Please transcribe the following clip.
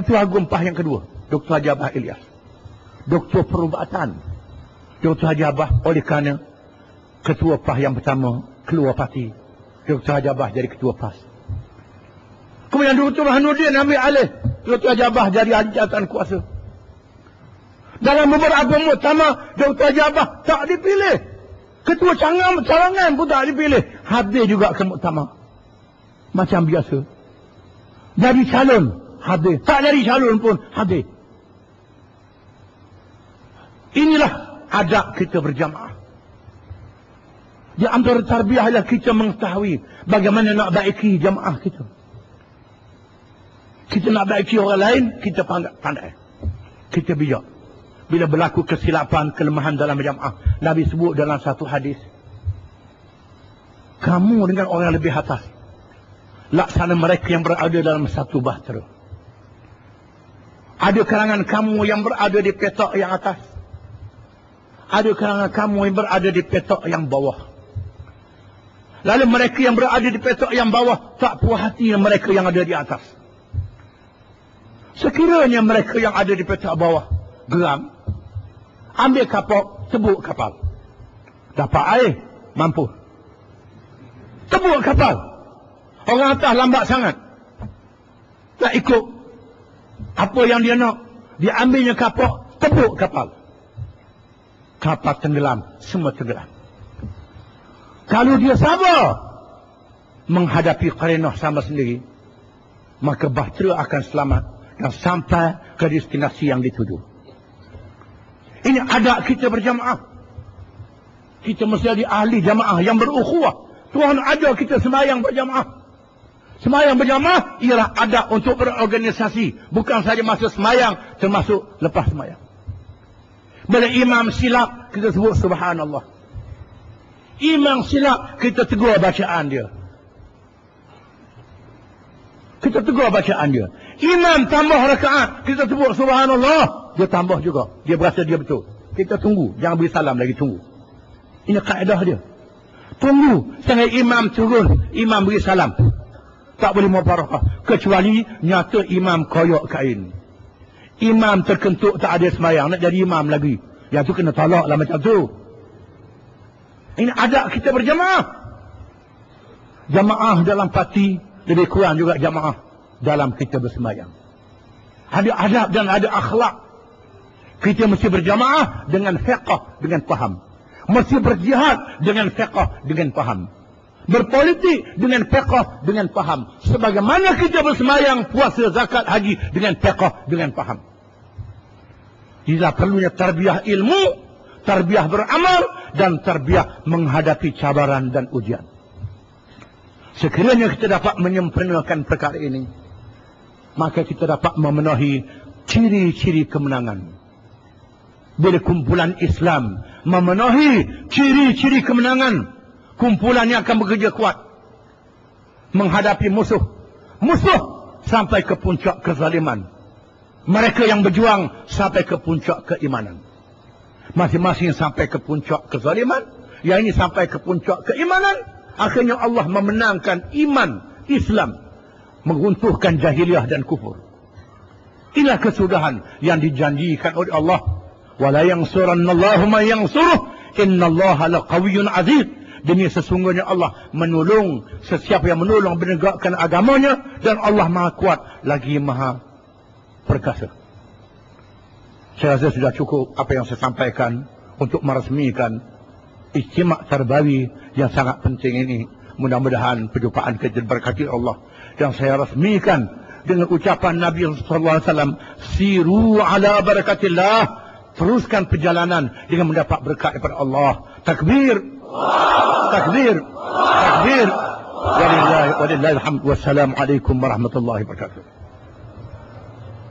Ketua Agung PAH yang kedua, Dr. Haji Abah Ilyas. Doktor Perubatan, Dr. Haji Abah oleh kerana Ketua PAH yang pertama keluar parti. Dr. Haji Abah jadi Ketua PAS. Kemudian Dr. Hanuddin ambil alih. Dr. Haji Abah jadi ahli jawatan kuasa. Dalam beberapa muktamar, Dr. Haji Abah tak dipilih. Ketua cawangan, cawangan pun tak dipilih. Hadir juga ke muktamar. Macam biasa. Jadi calon, hadir. Tak jadi calon pun, hadir. Inilah adab kita berjamaah. Di antara tarbiyah ialah kita mengetahui bagaimana nak baiki jamaah kita. Kita nak baiki orang lain, kita pandai. Kita bijak. Bila berlaku kesilapan, kelemahan dalam jamaah. Nabi sebut dalam satu hadis. Kamu dengan orang yang lebih atas. Laksana mereka yang berada dalam satu bahtera. Ada kalangan kamu yang berada di petak yang atas. Ada kalangan kamu yang berada di petak yang bawah. Lalu mereka yang berada di petak yang bawah tak puas hati mereka yang ada di atas. Sekiranya mereka yang ada di petak bawah geram, ambil kapal, tebuk kapal. Dapat air, mampu. Tebuk kapal. Orang atas lambat sangat. Tak ikut apa yang dia nak. Dia ambilnya kapal, tebuk kapal. Kapal tenggelam, semua tenggelam. Kalau dia sabar menghadapi karenah sama sendiri, maka bahtera akan selamat dan sampai ke destinasi yang dituju. Ini ada kita berjamaah. Kita mesti jadi ahli jamaah yang berukhuwah. Tuhan ada kita semayang berjamaah. Semayang berjamaah ialah ada untuk berorganisasi. Bukan saja masa semayang, termasuk lepas semayang. Bila imam silap, kita sebut subhanallah. Imam silap, kita tegur bacaan dia. Kita tegur bacaan dia. Imam tambah rakaat, kita sebut subhanallah. Dia tambah juga. Dia berasa dia betul. Kita tunggu. Jangan beri salam lagi, tunggu. Ini kaedah dia. Tunggu sampai imam turun. Imam beri salam. Tak boleh mubarakah. Kecuali nyata imam koyok kain. Imam terkentuk tak ada semayang. Nak jadi imam lagi. Yang tu kena tolak lah macam tu. Ini ada kita berjamaah. Jamaah dalam parti lebih kurang juga jamaah dalam kita bersemayang. Ada adab dan ada akhlak. Kita mesti berjamaah dengan fiqah, dengan faham. Mesti berjihad dengan fiqah, dengan faham. Berpolitik dengan fiqah, dengan faham. Sebagaimana kita bersemayang, puasa, zakat, haji dengan fiqah, dengan faham. Inilah perlunya tarbiyah ilmu, tarbiyah beramal, dan tarbiyah menghadapi cabaran dan ujian. Sekiranya kita dapat menyempurnakan perkara ini, maka kita dapat memenuhi ciri-ciri kemenangan. Bila kumpulan Islam memenuhi ciri-ciri kemenangan, kumpulannya akan bekerja kuat menghadapi musuh. Musuh sampai ke puncak kezaliman. Mereka yang berjuang sampai ke puncak keimanan. Masing-masing sampai ke puncak kezaliman, yang ini sampai ke puncak keimanan, akhirnya Allah memenangkan iman Islam menguntuhkan jahiliah dan kufur. Inilah kesudahan yang dijanjikan oleh Allah. Wala man yansuruh innallaha laqawiyyun aziz. Demi sesungguhnya Allah menolong sesiapa yang menolong menegakkan agamanya dan Allah Maha kuat lagi Maha perkasa. Saya rasa sudah cukup apa yang saya sampaikan untuk meresmikan istimak terbawi yang sangat penting ini. Mudah-mudahan perjumpaan kita berkati Allah yang saya rasmikan dengan ucapan Nabi sallallahu alaihi wasallam siru ala barakatillah teruskan perjalanan dengan mendapat berkat daripada Allah takbir تكبير تكبير. ولله, ولله الحمد والسلام عليكم ورحمة الله وبركاته.